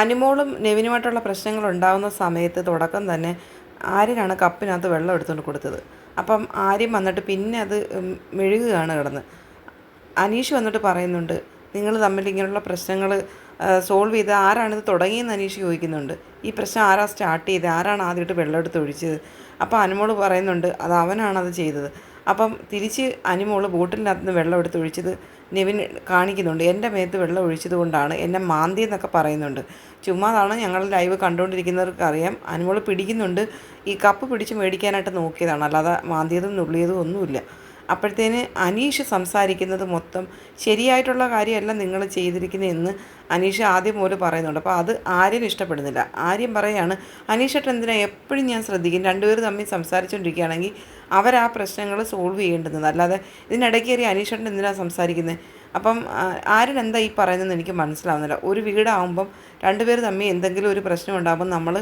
അനുമോളും നെവിനുമായിട്ടുള്ള പ്രശ്നങ്ങൾ ഉണ്ടാകുന്ന സമയത്ത് തുടക്കം തന്നെ ആര്യനാണ് കപ്പിനകത്ത് വെള്ളം എടുത്തുകൊണ്ട് കൊടുത്തത്. അപ്പം ആര്യം വന്നിട്ട് പിന്നെ അത് മെഴുകുകയാണ് കിടന്ന്. അനീഷ് വന്നിട്ട് പറയുന്നുണ്ട് നിങ്ങൾ തമ്മിൽ ഇങ്ങനെയുള്ള പ്രശ്നങ്ങൾ സോൾവ് ചെയ്ത് ആരാണിത് തുടങ്ങിയെന്ന് അനീഷ് ചോദിക്കുന്നുണ്ട്. ഈ പ്രശ്നം ആരാ സ്റ്റാർട്ട് ചെയ്ത് ആരാണ് ആദ്യമായിട്ട് വെള്ളം എടുത്ത് ഒഴിച്ചത്? അപ്പോൾ അനുമോൾ പറയുന്നുണ്ട് അത് അവനാണത് ചെയ്തത്. അപ്പം തിരിച്ച് അനിമോൾ ബോട്ടിലിനകത്ത് നിന്ന് വെള്ളം എടുത്ത് ഒഴിച്ചത് നിവിൻ കാണിക്കുന്നുണ്ട്. എന്റെ മേത്ത് വെള്ളം ഒഴിച്ചത് കൊണ്ടാണ് എന്നെ മാന്തി എന്നൊക്കെ പറയുന്നുണ്ട്. ചുമ്മാതാണ് ഞങ്ങൾ ലൈവ് കണ്ടുകൊണ്ടിരിക്കുന്നവർക്ക് അറിയാം. അനിമോൾ പിടിക്കുന്നുണ്ട്. ഈ കപ്പ് പിടിച്ച് മേടിക്കാനായിട്ട് നോക്കിയതാണ്. അല്ലാതെ മാന്തിയതും നുള്ളിയതും ഒന്നുമില്ല. അപ്പോഴത്തേന് അനീഷ് സംസാരിക്കുന്നത് മൊത്തം ശരിയായിട്ടുള്ള കാര്യമല്ല നിങ്ങൾ ചെയ്തിരിക്കുന്നതെന്ന് അനീഷ് ആദ്യം മുതൽ പറയുന്നുണ്ട്. അപ്പോൾ അത് ആര്യൻ ഇഷ്ടപ്പെടുന്നില്ല. ആര്യം പറയാണ് അനീഷട്ട് എന്തിനാ എപ്പോഴും ഞാൻ ശ്രദ്ധിക്കും? രണ്ടുപേർ തമ്മിൽ സംസാരിച്ചുകൊണ്ടിരിക്കുകയാണെങ്കിൽ അവർ ആ പ്രശ്നങ്ങൾ സോൾവ് ചെയ്യേണ്ടുന്നത്. അല്ലാതെ ഇതിനിടയ്ക്ക് കയറി അനീഷേട്ടൻ എന്തിനാണ് സംസാരിക്കുന്നത്? അപ്പം ആ, ആര്യൻ എന്താ ഈ പറയുന്നതെന്ന് എനിക്ക് മനസ്സിലാവുന്നില്ല. ഒരു വീടാകുമ്പം രണ്ടുപേർ തമ്മിൽ എന്തെങ്കിലും ഒരു പ്രശ്നം ഉണ്ടാകുമ്പോൾ നമ്മൾ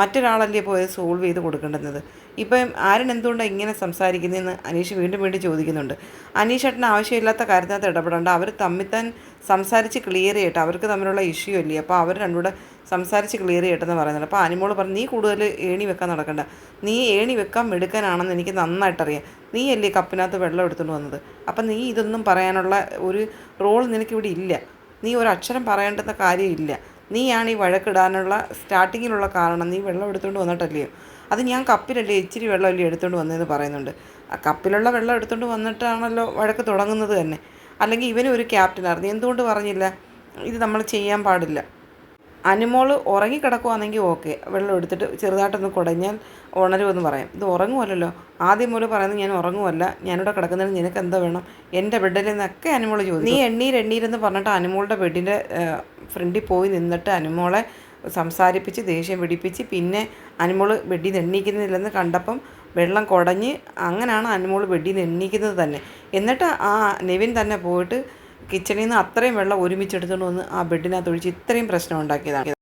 മറ്റൊരാളല്ലേ പോയത് സോൾവ് ചെയ്ത് കൊടുക്കേണ്ടുന്നത്? ഇപ്പം ആരൻ എന്തുകൊണ്ടാണ് ഇങ്ങനെ സംസാരിക്കുന്നതെന്ന് അനീഷ് വീണ്ടും വീണ്ടും ചോദിക്കുന്നുണ്ട്. അനീഷ് ഏട്ടന് ആവശ്യമില്ലാത്ത കാര്യത്തിനകത്ത് ഇടപെടേണ്ട. അവർ തമ്മിൽ താൻ സംസാരിച്ച് ക്ലിയർ ചെയ്യട്ടെ. അവർക്ക് തമ്മിലുള്ള ഇഷ്യൂ അല്ലേ? അപ്പോൾ അവർ രണ്ടുകൂടെ സംസാരിച്ച് ക്ലിയർ ചെയ്യട്ടെന്ന് പറയുന്നുണ്ട്. അപ്പോൾ അനിമോൾ പറഞ്ഞു നീ കൂടുതൽ ഏണി വെക്കാൻ നടക്കണ്ട. നീ ഏണി വെക്കാൻ മെടുക്കാനാണെന്ന് എനിക്ക് നന്നായിട്ടറിയാം. നീ അല്ലേ കപ്പിനകത്ത് വെള്ളം എടുത്തുകൊണ്ട് വന്നത്? അപ്പം നീ ഇതൊന്നും പറയാനുള്ള ഒരു റോൾ നിനക്കിവിടെ ഇല്ല. നീ ഒരു അക്ഷരം പറയേണ്ടുന്ന കാര്യമില്ല. നീയാണ് ഈ വഴക്കിടാനുള്ള സ്റ്റാർട്ടിങ്ങിലുള്ള കാരണം. നീ വെള്ളം എടുത്തുകൊണ്ട് വന്നിട്ടല്ലയോ അത് ഞാൻ കപ്പിലല്ലേ ഇച്ചിരി വെള്ളമല്ലേ എടുത്തുകൊണ്ട് വന്നതെന്ന് പറയുന്നുണ്ട്. ആ കപ്പിലുള്ള വെള്ളം എടുത്തുകൊണ്ട് വന്നിട്ടാണല്ലോ വഴക്ക് തുടങ്ങുന്നത് തന്നെ. അല്ലെങ്കിൽ ഇവനും ഒരു ക്യാപ്റ്റനായിരുന്നു എന്തുകൊണ്ട് പറഞ്ഞില്ല? ഇത് നമ്മൾ ചെയ്യാൻ പാടില്ല. അനുമോൾ ഉറങ്ങിക്കിടക്കുവാണെങ്കിൽ ഓക്കെ. വെള്ളം എടുത്തിട്ട് ചെറുതായിട്ടൊന്ന് കുടഞ്ഞാൽ ഉണരുമെന്ന് പറയാം. ഇത് ഉറങ്ങുമല്ലോ ആദ്യം മുതൽ പറയുന്നത് ഞാൻ ഉറങ്ങുമല്ല ഞാനിവിടെ കിടക്കുന്നതിന് നിനക്ക് എന്താ വേണം? എന്റെ ബെഡിൽ നിന്നൊക്കെ അനുമോൾ ചോദിച്ചു നീ എണ്ണീർ എണ്ണീരെന്ന് പറഞ്ഞിട്ട് അനുമോളുടെ ബെഡിന്റെ ഫ്രണ്ടിൽ പോയി നിന്നിട്ട് അനുമോളെ സംസാരിപ്പിച്ച് ദേഷ്യം പിടിപ്പിച്ച് പിന്നെ അനുമോൾ വെടി എണ്ണീക്കുന്നില്ലെന്ന് കണ്ടപ്പം വെള്ളം കുടഞ്ഞ് അങ്ങനെയാണ് അനുമോൾ വെടി എണ്ണീക്കുന്നത് തന്നെ. എന്നിട്ട് ആ നെവിൻ തന്നെ പോയിട്ട് കിച്ചണിൽ നിന്ന് അത്രയും വെള്ളം ഒരുമിച്ചെടുത്തുകൊണ്ട് വന്ന് ആ ബെഡിനകത്ത് ഒഴിച്ച് ഇത്രയും പ്രശ്നം ഉണ്ടാക്കിയതാണ്.